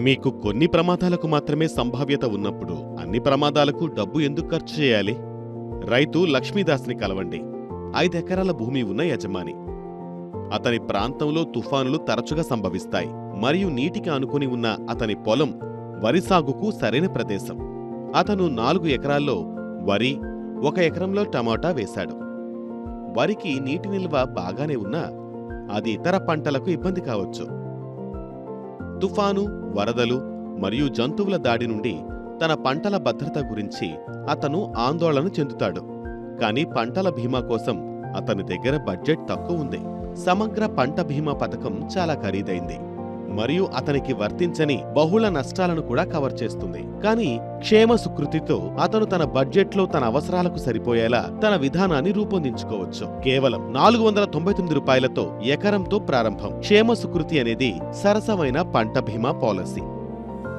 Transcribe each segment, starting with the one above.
మీకు కొన్ని ప్రమాదాలకు మాత్రమే సంభావ్యత ఉన్నప్పుడు అన్ని ప్రమాదాలకు డబ్బు ఎందుకు ఖర్చు చేయాలి? రైతు లక్ష్మీదాస్ని కలవండి. ఐదెకరాల భూమి ఉన్న యజమాని. అతని ప్రాంతంలో తుఫానులు తరచుగా సంభవిస్తాయి. మరియు నీటికి ఆనుకుని ఉన్న అతని పొలం వరి సాగుకు సరైన ప్రదేశం. అతను నాలుగు ఎకరాల్లో వరి ఒక ఎకరంలో టమాటా వేశాడు. వరికి నీటి నిల్వ బాగానే ఉన్నా అది ఇతర పంటలకు ఇబ్బంది కావచ్చు. తుఫాను వరదలు మరియు జంతువుల దాడి నుండి తన పంటల భద్రత గురించి అతను ఆందోళన చెందుతాడు. కానీ పంటల బీమా కోసం అతని దగ్గర బడ్జెట్ తక్కువ ఉంది. సమగ్ర పంట బీమా పథకం చాలా ఖరీదైంది. మరియు అతనికి వర్తించని బహుళ నష్టాలను కూడా కవర్ చేస్తుంది. కానీ క్షేమ సుకృతితో అతను తన బడ్జెట్లో తన అవసరాలకు సరిపోయేలా తన విధానాన్ని రూపొందించుకోవచ్చు. కేవలం నాలుగు వందల తొంభై తొమ్మిది రూపాయలతో ఎకరంతో ప్రారంభం. క్షేమ సుకృతి అనేది సరసమైన పంట బీమా పాలసీ.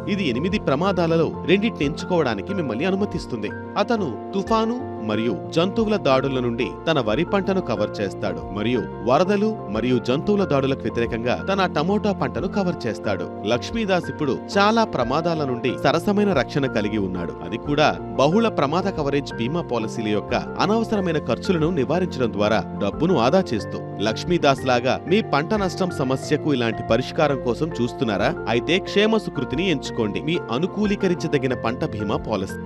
ఇది ఎనిమిది ప్రమాదాలలో రెండింటిని ఎంచుకోవడానికి మిమ్మల్ని అనుమతిస్తుంది. అతను తుఫాను మరియు జంతువుల దాడుల నుండి తన వరి పంటను కవర్ చేస్తాడు మరియు వరదలు మరియు జంతువుల దాడులకు వ్యతిరేకంగా తన టమోటా పంటను కవర్ చేస్తాడు. లక్ష్మీదాస్ ఇప్పుడు చాలా ప్రమాదాల నుండి సరసమైన రక్షణ కలిగి ఉన్నాడు. అది కూడా బహుళ ప్రమాద కవరేజ్ బీమా పాలసీల యొక్క అనవసరమైన ఖర్చులను నివారించడం ద్వారా డబ్బును ఆదా చేస్తూ లక్ష్మీదాస్ లాగా మీ పంట నష్టం సమస్యకు ఇలాంటి పరిష్కారం కోసం చూస్తున్నారా? అయితే క్షేమ సుకృతిని ఎంచుకోండి మీ అనుకూలీకరించదగిన పంట బీమా పాలసీ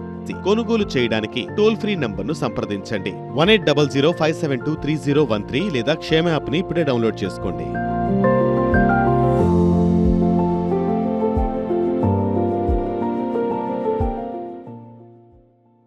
కొనుగోలు చేయడానికి టోల్ ఫ్రీ నంబర్ను సంప్రదించండి. One eight double zero five seven two three zero one three లేదా క్షేమ యాప్ని ఇప్పుడే డౌన్లోడ్ చేసుకోండి.